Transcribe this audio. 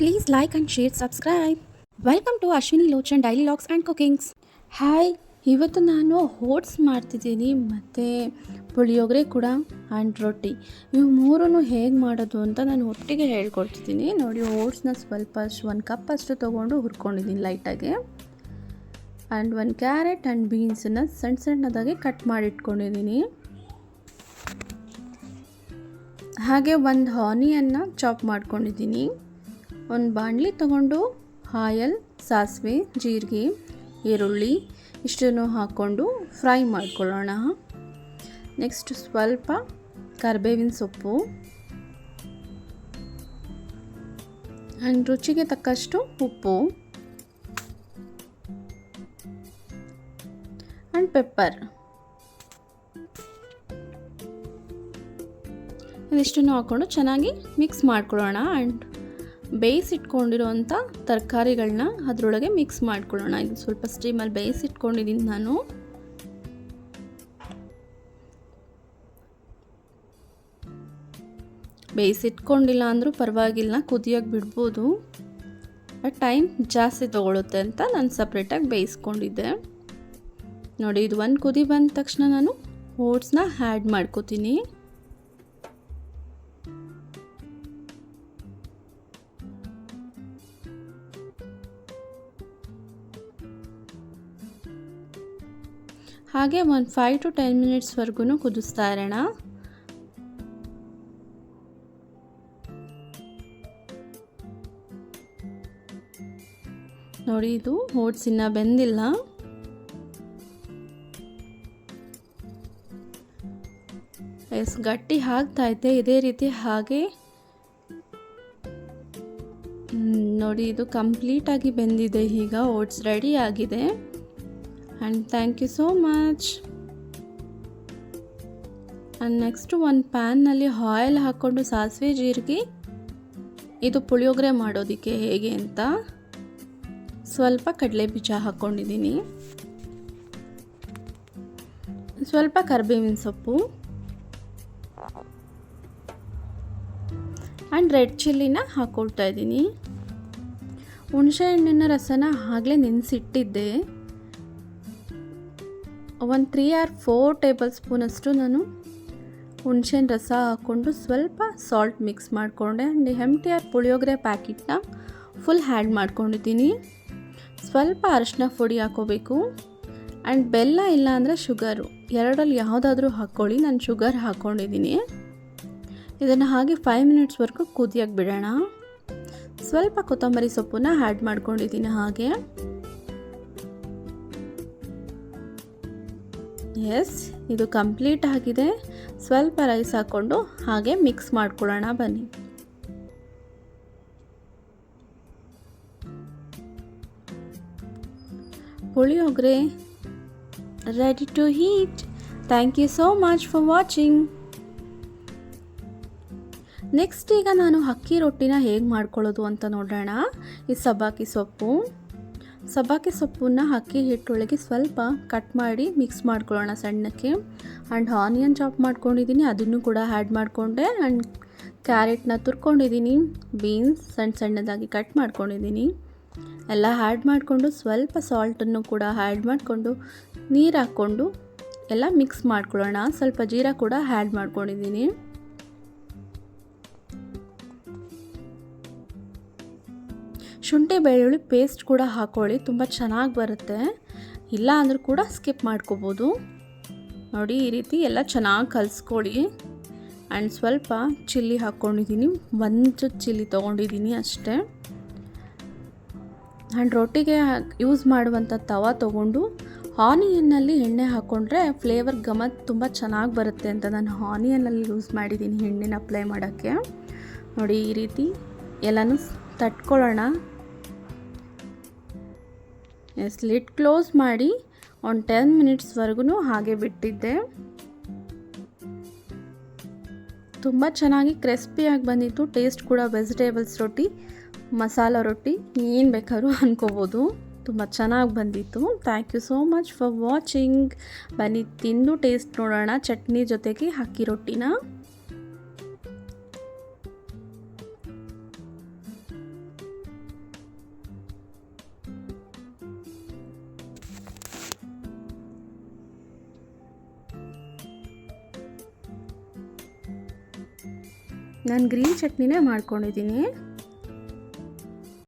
Please like and share subscribe welcome to Ashwini Lochan daily looks and cookings hi ಇವತ್ತು ನಾನು oats ಮಾಡ್ತಿದ್ದೀನಿ, ಮತ್ತು ಪುಳಿಯೋಗರೆ ಕೂಡ ಆ್ಯಂಡ್ ರೊಟ್ಟಿ. ಇವು ಮೂರನ್ನು ಹೇಗೆ ಮಾಡೋದು ಅಂತ ನಾನು ಒಟ್ಟಿಗೆ ಹೇಳ್ಕೊಡ್ತಿದ್ದೀನಿ. ನೋಡಿ, ಓಟ್ಸ್ನ ಸ್ವಲ್ಪ ಅಷ್ಟು, ಒಂದು ಕಪ್ ಅಷ್ಟು ತೊಗೊಂಡು ಹುರ್ಕೊಂಡಿದ್ದೀನಿ ಲೈಟಾಗಿ ಆ್ಯಂಡ್ ಒಂದು ಕ್ಯಾರೆಟ್ ಆ್ಯಂಡ್ ಬೀನ್ಸನ್ನು ಸಣ್ಣ ಸಣ್ಣದಾಗಿ ಕಟ್ ಮಾಡಿ ಇಟ್ಕೊಂಡಿದ್ದೀನಿ ಹಾಗೆ ಒಂದು ಹಾನಿಯನ್ನು ಚಾಪ್ ಮಾಡ್ಕೊಂಡಿದ್ದೀನಿ. ಒಂದು ಬಾಣಲಿ ತಗೊಂಡು ಹಾಯಲ್, ಸಾಸಿವೆ, ಜೀರಿಗೆ, ಈರುಳ್ಳಿ ಇಷ್ಟನ್ನು ಹಾಕ್ಕೊಂಡು ಫ್ರೈ ಮಾಡ್ಕೊಳ್ಳೋಣ. ನೆಕ್ಸ್ಟ್ ಸ್ವಲ್ಪ ಕರಿಬೇವಿನ ಸೊಪ್ಪು. ಆ್ಯಂಡ್ ರುಚಿಗೆ ತಕ್ಕಷ್ಟು ಉಪ್ಪು. And pepper. ಇದಿಷ್ಟನ್ನು ಹಾಕ್ಕೊಂಡು ಚೆನ್ನಾಗಿ ಮಿಕ್ಸ್ ಮಾಡ್ಕೊಳ್ಳೋಣ ಆ್ಯಂಡ್ ಬೇಯಿಸಿಟ್ಕೊಂಡಿರೋಂಥ ತರಕಾರಿಗಳನ್ನ ಅದರೊಳಗೆ ಮಿಕ್ಸ್ ಮಾಡ್ಕೊಳ್ಳೋಣ. ಇದು ಸ್ವಲ್ಪ ಸ್ಟೀಮಲ್ಲಿ ಬೇಯಿಸಿಟ್ಕೊಂಡಿದ್ದೀನಿ ನಾನು. ಬೇಯಿಸಿಟ್ಕೊಂಡಿಲ್ಲ ಅಂದರೂ ಪರವಾಗಿಲ್ಲ, ಕುದಿಯೋಕೆ ಬಿಡ್ಬೋದು. ಟೈಮ್ ಜಾಸ್ತಿ ತೊಗೊಳುತ್ತೆ ಅಂತ ನಾನು ಸಪ್ರೇಟಾಗಿ ಬೇಯಿಸ್ಕೊಂಡಿದ್ದೆ. ನೋಡಿ, ಇದು ಒಂದು ಕುದಿ ಬಂದ ತಕ್ಷಣ ನಾನು ಓಟ್ಸ್ನ ಆ್ಯಡ್ ಮಾಡ್ಕೋತೀನಿ. ಹಾಗೆ ಒಂದು ಫೈವ್ ಟು ಟೆನ್ ಮಿನಿಟ್ಸ್ವರೆಗೂ ಕುದಿಸ್ತಾ ಇರೋಣ ನೋಡಿ ಇದು ಓಟ್ಸ್ ಇನ್ನ ಬೆಂದಿಲ್ಲ. ಎಸ್, ಗಟ್ಟಿ ಆಗ್ತೈತೆ ಇದೇ ರೀತಿ ಹಾಗೆ. ನೋಡಿ ಇದು ಕಂಪ್ಲೀಟಾಗಿ ಬೆಂದಿದೆ, ಈಗ ಓಟ್ಸ್ ರೆಡಿ ಆಗಿದೆ. And thank you so much and next ಒಂದು ಪ್ಯಾನ್ನಲ್ಲಿ ಆಯಿಲ್ ಹಾಕ್ಕೊಂಡು ಸಾಸಿವೆ ಜೀರಿಗೆ ಇದು ಪುಳಿಯೋಗರೆ ಮಾಡೋದಕ್ಕೆ ಹೇಗೆ ಅಂತ ಸ್ವಲ್ಪ ಕಡಲೆ ಬೀಜ ಹಾಕ್ಕೊಂಡಿದ್ದೀನಿ ಸ್ವಲ್ಪ ಕರಿಬೇವಿನ ಸೊಪ್ಪು ಆ್ಯಂಡ್ ರೆಡ್ ಚಿಲ್ಲಿನ ಹಾಕ್ಕೊಳ್ತಾ ಇದ್ದೀನಿ ಹುಣಸೆ ಹಣ್ಣಿನ ರಸನ ಆಗಲೇ ನೆನೆಸಿಟ್ಟಿದ್ದೆ ಒಂದು ತ್ರೀ ಆರ್ ಫೋರ್ ಟೇಬಲ್ ಸ್ಪೂನಷ್ಟು ನಾನು ಹುಣ್ಸೆನ ರಸ ಹಾಕ್ಕೊಂಡು ಸ್ವಲ್ಪ ಸಾಲ್ಟ್ ಮಿಕ್ಸ್ ಮಾಡಿಕೊಂಡೆ. And M T R puliyogare ಪ್ಯಾಕೆಟ್ನ full add ಮಾಡ್ಕೊಂಡಿದ್ದೀನಿ. ಸ್ವಲ್ಪ ಅರಶಿನ ಪುಡಿ ಹಾಕೋಬೇಕು. ಆ್ಯಂಡ್ ಬೆಲ್ಲ ಇಲ್ಲ ಅಂದರೆ ಶುಗರು ಎರಡಲ್ಲಿ ಯಾವುದಾದ್ರೂ ಹಾಕ್ಕೊಳ್ಳಿ. ನಾನು ಶುಗರ್ ಹಾಕ್ಕೊಂಡಿದ್ದೀನಿ. ಇದನ್ನು ಹಾಗೆ ಫೈವ್ ಮಿನಿಟ್ಸ್ವರೆಗೂ ಕುದಿಯೋಕೆ ಬಿಡೋಣ. ಸ್ವಲ್ಪ ಕೊತ್ತಂಬರಿ ಸೊಪ್ಪನ್ನ ಆ್ಯಡ್ ಮಾಡ್ಕೊಂಡಿದ್ದೀನಿ ಹಾಗೆ. ಎಸ್ ಇದು ಕಂಪ್ಲೀಟ್ ಆಗಿದೆ. ಸ್ವಲ್ಪ ರೈಸ್ ಹಾಕ್ಕೊಂಡು ಹಾಗೆ ಮಿಕ್ಸ್ ಮಾಡ್ಕೊಳ್ಳೋಣ ಬನ್ನಿ. Puliyogare ready to eat thank you so much for watching next ಈಗ ನಾನು ಅಕ್ಕಿ ರೊಟ್ಟಿನ ಹೇಗೆ ಮಾಡ್ಕೊಳ್ಳೋದು ಅಂತ ನೋಡೋಣ. ಈ ಸಬ್ಬಾಕಿ ಸೊಪ್ಪು. ಸಬ್ಬಾಕಿ ಸೊಪ್ಪನ್ನ ಅಕ್ಕಿ ಹಿಟ್ಟೊಳಗೆ ಸ್ವಲ್ಪ ಕಟ್ ಮಾಡಿ ಮಿಕ್ಸ್ ಮಾಡ್ಕೊಳ್ಳೋಣ ಸಣ್ಣಕ್ಕೆ. ಆ್ಯಂಡ್ ಆನಿಯನ್ ಚಾಪ್ ಮಾಡ್ಕೊಂಡಿದ್ದೀನಿ ಅದನ್ನು ಕೂಡ ಆ್ಯಡ್ ಮಾಡಿಕೊಂಡೆ. ಆ್ಯಂಡ್ ಕ್ಯಾರೆಟ್ನ ತುರ್ಕೊಂಡಿದ್ದೀನಿ ಬೀನ್ಸ್ ಸಣ್ಣ ಸಣ್ಣದಾಗಿ ಕಟ್ ಮಾಡ್ಕೊಂಡಿದ್ದೀನಿ ಎಲ್ಲ ಆ್ಯಡ್ ಮಾಡಿಕೊಂಡು ಸ್ವಲ್ಪ ಸಾಲ್ಟನ್ನು ಕೂಡ ಆ್ಯಡ್ ಮಾಡಿಕೊಂಡು ನೀರು ಹಾಕ್ಕೊಂಡು ಎಲ್ಲ ಮಿಕ್ಸ್ ಮಾಡ್ಕೊಳ್ಳೋಣ. ಸ್ವಲ್ಪ ಜೀರಾ ಕೂಡ ಆ್ಯಡ್ ಮಾಡ್ಕೊಂಡಿದ್ದೀನಿ ಶುಂಠಿ ಬೆಳ್ಳುಳ್ಳಿ ಪೇಸ್ಟ್ ಕೂಡ ಹಾಕ್ಕೊಳ್ಳಿ ತುಂಬ ಚೆನ್ನಾಗಿ ಬರುತ್ತೆ. ಇಲ್ಲ ಅಂದರೂ ಕೂಡ ಸ್ಕಿಪ್ ಮಾಡ್ಕೋಬೋದು. ನೋಡಿ, ಈ ರೀತಿ ಎಲ್ಲ ಚೆನ್ನಾಗಿ ಕಲಿಸ್ಕೊಳ್ಳಿ ಆ್ಯಂಡ್ ಸ್ವಲ್ಪ ಚಿಲ್ಲಿ ಹಾಕ್ಕೊಂಡಿದ್ದೀನಿ ಒಂದು ಚಿಲ್ಲಿ ತೊಗೊಂಡಿದ್ದೀನಿ ಅಷ್ಟೇ. ಆ್ಯಂಡ್ ರೊಟ್ಟಿಗೆ ಯೂಸ್ ಮಾಡುವಂಥ ತವ ತೊಗೊಂಡು, ಆನಿಯನ್ನಲ್ಲಿ ಎಣ್ಣೆ ಹಾಕ್ಕೊಂಡ್ರೆ ಫ್ಲೇವರ್ ಗಮತ್ ತುಂಬ ಚೆನ್ನಾಗಿ ಬರುತ್ತೆ ಅಂತ ನಾನು ಆನಿಯನ್ನಲ್ಲಿ ಯೂಸ್ ಮಾಡಿದ್ದೀನಿ, ಎಣ್ಣೆನ ಅಪ್ಲೈ ಮಾಡೋಕ್ಕೆ. ನೋಡಿ, ಈ ರೀತಿ ಎಲ್ಲನೂ ತಟ್ಕೊಳ್ಳೋಣ. ಎಸ್ ಲಿಡ್ ಕ್ಲೋಸ್ ಮಾಡಿ ಒಂದು ಟೆನ್ ಮಿನಿಟ್ಸ್ವರೆಗೂ ಹಾಗೆ ಬಿಟ್ಟಿದ್ದೆ. ತುಂಬ ಚೆನ್ನಾಗಿ ಕ್ರಿಸ್ಪಿಯಾಗಿ ಬಂದಿತ್ತು. ಟೇಸ್ಟ್ ಕೂಡ ವೆಜಿಟೇಬಲ್ಸ್ ರೊಟ್ಟಿ, ಮಸಾಲ ರೊಟ್ಟಿ, ಏನು ಬೇಕಾದ್ರೂ ಅಂದ್ಕೋಬೋದು ತುಂಬ ಚೆನ್ನಾಗಿ ಬಂದಿತ್ತು. Thank you so much for watching ಬನ್ನಿ, ತಿಂದು ಟೇಸ್ಟ್ ನೋಡೋಣ. ಚಟ್ನಿ ಜೊತೆಗೆ ಅಕ್ಕಿ ರೊಟ್ಟಿನ. ನಾನು ಗ್ರೀನ್ ಚಟ್ನಿನೇ ಮಾಡ್ಕೊಂಡಿದ್ದೀನಿ.